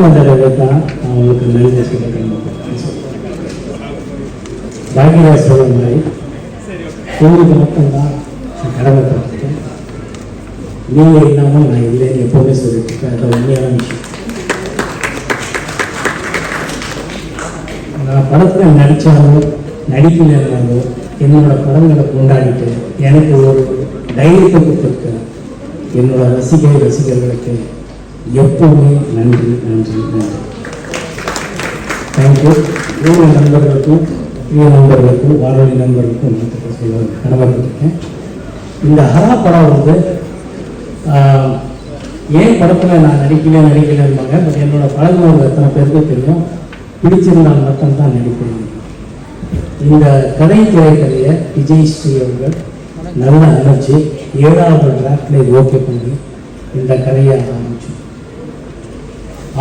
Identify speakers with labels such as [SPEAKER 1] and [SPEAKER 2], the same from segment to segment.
[SPEAKER 1] தான் நான் உங்களுக்கு நன்றி சொல்ல கடமைப்பட்டேன் பாக்யராஜ் சொல்ற மாதிரி உங்களுக்கு மட்டும்தான் நான் கடமைப்பட்டிருக்கேன் நீங்கள் இல்லாமல் நான் இல்லைன்னு எப்போவுமே சொல்லிட்டு அது உண்மையான விஷயம். நான் படத்தில் நடித்தாலோ நடிக்கலைன்னாலோ என்னோட படங்களை கொண்டாடிட்டு எனக்கு ஒரு தைரியத்தை கொடுத்துருக்க என்னோட ரசிகை ரசிகர்களுக்கு எப்போதுமே நன்றி நன்றி நன்றி. தேங்க்யூ ஊர் நண்பர்களுக்கும் பிரிய நண்பர்களுக்கும் வானொலி நண்பர்களுக்கும் வாழ்த்துக்கள் சொல்ல கடமைப்பட்டிருக்கேன். இந்த ஹரா படம் வந்து ஏன் படத்தில் நான் நடிக்கல நடிக்கலன்பாங்க பட் என்னோட பழகுனவங்க எத்தனை பேருக்கு தெரியும். பிடிச்சிருந்தால் மட்டும்தான் நடிப்பேன். இந்த கதை திரைக்கதையை விஜய் ஸ்ரீ அவர்கள் நல்லா அமைச்சு ஏழாவது டிராஃப்ட்ல ஓகே பண்ணி இந்த கதையை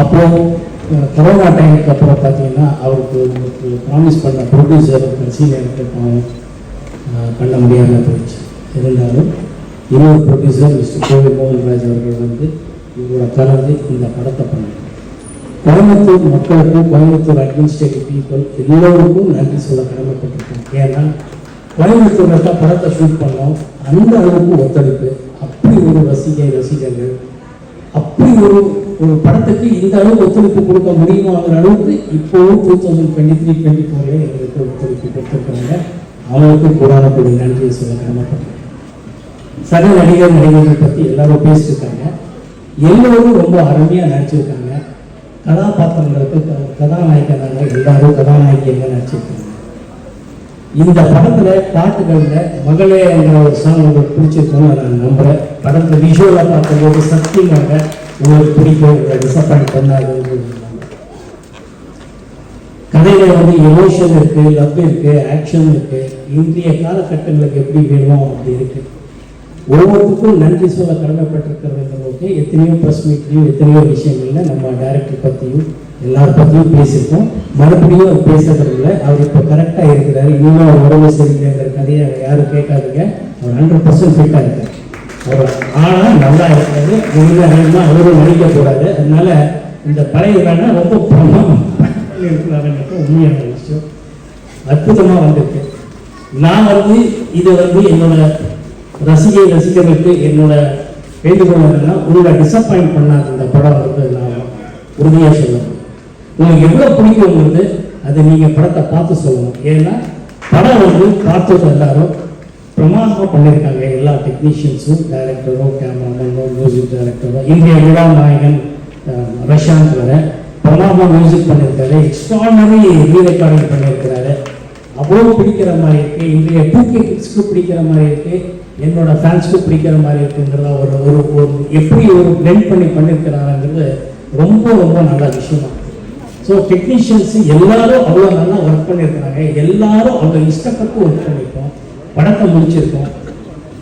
[SPEAKER 1] அப்புறம் கொரோனா டைமுக்கு அப்புறம் பார்த்தீங்கன்னா அவருக்கு உங்களுக்கு ப்ராமிஸ் பண்ண ப்ரொடியூசர் சீனியருக்கு பாவம் பண்ண முடியாமல் போயிடுச்சு. இருந்தாலும் இன்னொரு ப்ரொடியூசர் மிஸ்டர் கோவில் மோகன்ராஜ் அவர்கள் வந்து இவரோட கலந்து இந்த படத்தை பண்ணாங்க கோயம்புத்தூர் மக்களுக்கும் கோயம்புத்தூர் அட்மினிஸ்ட்ரேட்டிவ் பீப்புள் எல்லோருக்கும் நன்றி சொல்ல கடமைப்பட்டிருக்கோம். ஏன்னா கோயம்புத்தூரில் தான் படத்தை ஷூட் பண்ணோம். அந்த அளவுக்கு ஒத்துழைப்பு அப்படி ஒரு ரசிகை ரசிகர்கள் அப்படி ஒரு ஒரு படத்துக்கு இந்த அளவுக்கு ஒத்துழைப்பு கொடுக்க முடியுமாங்கிற அளவுக்கு இப்போவும் two thousand twenty three twenty ஃபோர்ல எங்களுக்கு ஒத்துழைப்பு கொடுத்துருக்காங்க அவங்களுக்கு கூடாதக்கூடிய நன்றியை சொல்ல கடமைப்பட்டிருக்கேன் சக நடிகர் நடிகர்கள் பற்றி எல்லாரும் பேசியிருக்காங்க. எல்லோரும் ரொம்ப அருமையாக நடிச்சிருக்காங்க. கதாபாத்திரங்களுக்கு கதாநாயகனாக எல்லாரும் கதாநாயகியாக நடிச்சிருக்காங்க. இந்த படத்துல பாட்டுகள்ல மகளே என்ற ஒரு சாங் உங்களுக்கு பிடிச்சிருக்கும்னு நான் நம்புறேன். படத்துல விஷுவலா பார்க்கும்போது சத்தியமாக உங்களுக்கு பிடிக்கும். உங்களை டிசப்பாயிண்ட் பண்ணாது கதையில வந்து எமோஷன் இருக்கு லவ் இருக்கு ஆக்ஷன் இருக்கு. இன்றைய காலகட்டங்களுக்கு எப்படி வேணுமோ அப்படி இருக்கு. ஒவ்வொருத்துக்கும் நன்றி சொல்ல கடமைப்பட்டிருக்கிறதுங்கிறதுக்கு எத்தனையோ ப்ரெஸ் மீட்லையும் எத்தனையோ விஷயங்கள்ல நம்ம டைரக்டர் பற்றியும் எல்லார் பற்றியும் பேசியிருக்கோம். மறுபடியும் அவர் பேசுறதில்ல அவர் இப்போ கரெக்டாக இருக்கிறாரு. இன்னும் அவர் உடம்பு சரியில்லைங்கிற கதையை யாரும் கேட்காதுங்க. அவர் ஹண்ட்ரட் பர்சன்ட் ஃபிட்டாக இருக்கார். ஆனால் நல்லா இருக்காது உண்மையாக அவரும் நடிக்க போறாரு. அதனால இந்த பழைய வேணா ரொம்ப பிரமாதம் இருக்கிறாருன்னு உண்மையான விஷயம். அற்புதமாக வந்திருக்கு. நான் வந்து இதை வந்து என்னோட ரசிகை ரசிகர்களுக்கு என்னோட வேண்டுகோள் என்னன்னா உங்களை டிசப்பாயிண்ட் பண்ணாத இந்த படம் வந்து நான் உறுதியாக சொல்லணும். உங்களுக்கு எவ்வளோ பிடிக்கும் வந்து அதை நீங்கள் படத்தை பார்த்து சொல்லணும். ஏன்னா படம் வந்து பார்த்தது எல்லாரும் பிரமாதமாக பண்ணியிருக்காங்க எல்லா டெக்னீஷியன்ஸும் டைரக்டரோ கேமராமேனோ மியூசிக் டைரக்டரோ இந்திய விழா நாயகன் ரஷாந்த் வர பிரமாதமாக மியூசிக் பண்ணியிருக்காரு. எக்ஸ்ட்ரானரி ரீரெக்கார்டிங் பண்ணியிருக்கிறாரு. அவ்வளோ பிடிக்கிற மாதிரி இருக்கு. இன்றைய டூ கே கிட்ஸ்க்கு பிடிக்கிற மாதிரி இருக்கு. என்னோட ஃபேன்ஸ்க்கு பிடிக்கிற மாதிரி இருக்குங்கிறத ஒரு ஒரு ஒரு எப்படி ஒரு பிளெண்ட் பண்ணி பண்ணியிருக்கிறாருங்கிறது ரொம்ப ரொம்ப நல்ல விஷயமா. ஸோ டெக்னீஷியன்ஸ் எல்லாரும் அவ்வளோ நல்லா ஒர்க் பண்ணியிருக்கிறாங்க. எல்லாரும் அவ்வளோ இஷ்டப்பட்டு ஒர்க் பண்ணியிருக்கோம். படத்தை முடிச்சிருக்கோம்.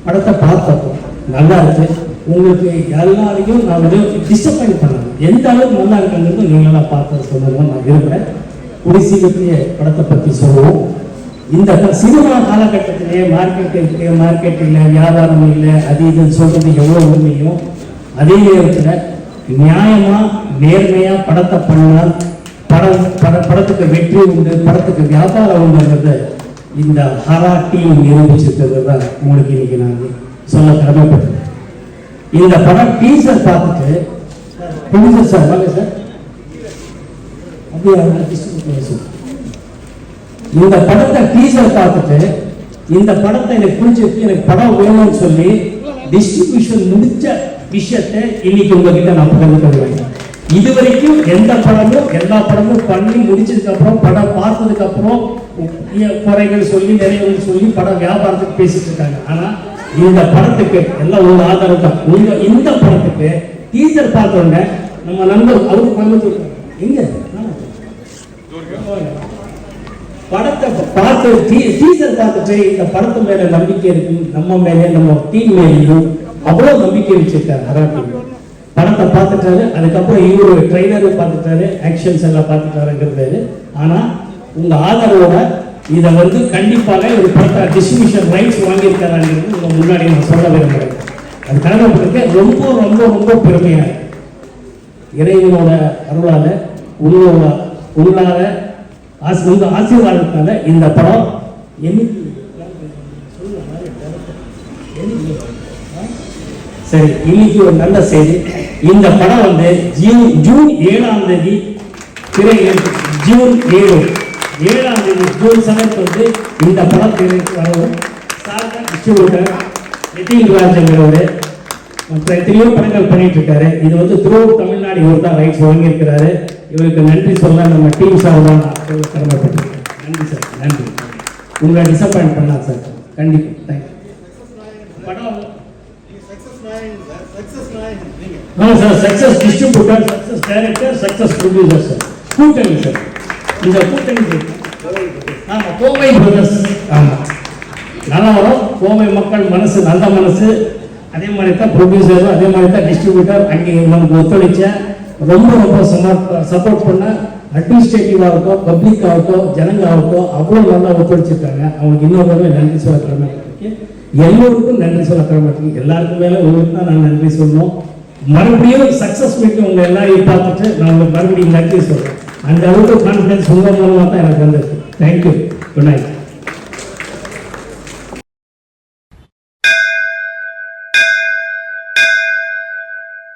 [SPEAKER 1] படத்தை பார்த்தப்போ நல்லா இருக்கு. உங்களுக்கு எல்லாரையும் நான் வந்து டிசப்பாயிண்ட் பண்ணேன் எந்த அளவுக்கு நல்லா இருக்குங்கிறது நீங்களாம் பார்த்து சொல்லணும் நான் விரும்புகிறேன் கூடிய சீக்கிரத்திலேயே படத்தை பற்றி சொல்லுவோம். இந்த சினிமா காலகட்டத்திலேயே மார்க்கெட் இருக்கு. மார்க்கெட் இல்லை வியாபாரம் இல்லை அது இதுன்னு சொல்கிறது எவ்வளோ உண்மையும் அதே நேரத்தில் நியாயமாக நேர்மையாக படத்தை பண்ணால் படம் பட படத்துக்கு வெற்றி உண்டு படத்துக்கு வியாபாரம் உண்டுங்கிறது இந்த ஹரா டீம் நிரூபிச்சிருக்கிறது தான் உங்களுக்கு இன்னைக்கு நான் சொல்ல கடமைப்பட்டேன். இந்த படம் டீசர் பார்த்துட்டு ப்ரொடியூசர் சார்? வாங்க சார். இந்த படத்தை டீசர் பார்த்துட்டு இந்த படத்தை எனக்கு பிடிச்சிருக்கு எனக்கு படம் வேணும்னு சொல்லி டிஸ்ட்ரிபியூஷன் முடிச்ச விஷயத்தை இன்னைக்கு உங்ககிட்ட நான் பகிர்ந்து கொள்வேன் இது வரைக்கும் எந்த படமும் எல்லா படமும் பண்ணி முடிச்சதுக்கு அப்புறம் படம் பார்த்ததுக்கு அப்புறம் குறைகள் சொல்லி நிறைவுகள் சொல்லி படம் வியாபாரத்துக்கு பேசிட்டு இருக்காங்க. ஆனா இந்த படத்துக்கு எல்லாம் ஒரு ஆதரவு தான். உங்க இந்த படத்துக்கு டீசர் பார்த்த உடனே நம்ம நண்பர் அவரு கோயம்புத்தூர் எங்க? படத்தை பார்த்து டீசர் பார்த்துட்டு இந்த படத்து மேல நம்பிக்கை இருக்கு நம்ம மேலே நம்ம டீம் மேலேயும் அவ்வளவு நம்பிக்கை வச்சிருக்காரு ஹரா படத்தை பார்த்துட்டாரு அதுக்கப்புறம் இவரு ட்ரைலரு பார்த்துட்டாரு ஆக்ஷன்ஸ் எல்லாம் பார்த்துட்டாருங்கிறது ஆனால் உங்கள் ஆதரவோட இதை வந்து கண்டிப்பாக ஒரு படத்தை டிஸ்ட்ரிபியூஷன் ரைட்ஸ் வாங்கியிருக்காருங்கிறது உங்கள் முன்னாடி நான் சொல்ல விரும்புகிறேன் அது கடமைப்பட்டிருக்கேன் ரொம்ப ரொம்ப ரொம்ப பெருமையாக இறைவனோட அருளால் உங்களோட உங்களால் ஆசி- உங்கள் ஆசீர்வாதத்தால் இந்த படம் என்னைக்கு சரி இன்னைக்கு ஒரு நல்ல செய்தி. இந்த படம் வந்து ஜூன் ஜூன் ஏழாம் தேதி திரையில் ஜூன் ஏழு. ஏழாம் தேதி ஜூன் செவன்த் வந்து இந்த படம் திரைக்கு வரவும் சார்ந்த டிஸ்ட்ரிபியூட்டர் நிதின் ராஜங்கிறவரு மற்ற எத்தனையோ படங்கள் பண்ணிட்டு இருக்காரு இது வந்து த்ரூ தமிழ்நாடு இவர் தான் ரைட்ஸ் வாங்கியிருக்கிறாரு. இவருக்கு நன்றி சொல்ல நம்ம டீம் சார் தான் கடமைப்பட்டிருக்கேன் நன்றி சார். நன்றி. உங்களை டிசப்பாயிண்ட் பண்ணலாம் சார். கண்டிப்பாக தேங்க்யூ படம் sir success distributor success director success producer sir கூட்டணி சார் இந்த கூட்டணி ஆமாம் கோவை பிரதர்ஸ் ஆமாம் நல்லா வரும். கோவை மக்கள் மனசு நல்ல மனசு. அதே மாதிரி தான் ப்ரொடியூசரும் அதே மாதிரி தான் டிஸ்ட்ரிபியூட்டர் அங்கே நமக்கு ஒத்துழைச்சேன். ரொம்ப ரொம்ப சப்போர்ட் பண்ண அட்மினிஸ்ட்ரேட்டிவ் இருக்கோ பப்ளிக்காக இருக்கோ ஜனங்க இருக்கோ அவ்வளோ நல்லா ஒத்துழைச்சிருக்காங்க. அவங்களுக்கு இன்னொரு தடவை நன்றி சொல்ல எல்லோருக்கும் நன்றி சொல்ல கடமைப்பட்டிருக்கு எல்லாருக்கும் மேலே உங்களுக்கு தான் நான் நன்றி சொல்லணும். மறுபடியும் சக்ஸஸ் மீட் உங்க எல்லாரையும் பார்த்துட்டு நான் உங்களுக்கு மறுபடியும் நன்றி சொல்கிறேன் அந்த அளவுக்கு கான்ஃபிடன்ஸ் உங்க மூலமாக தான் எனக்கு வந்திருக்கு. Thank you good night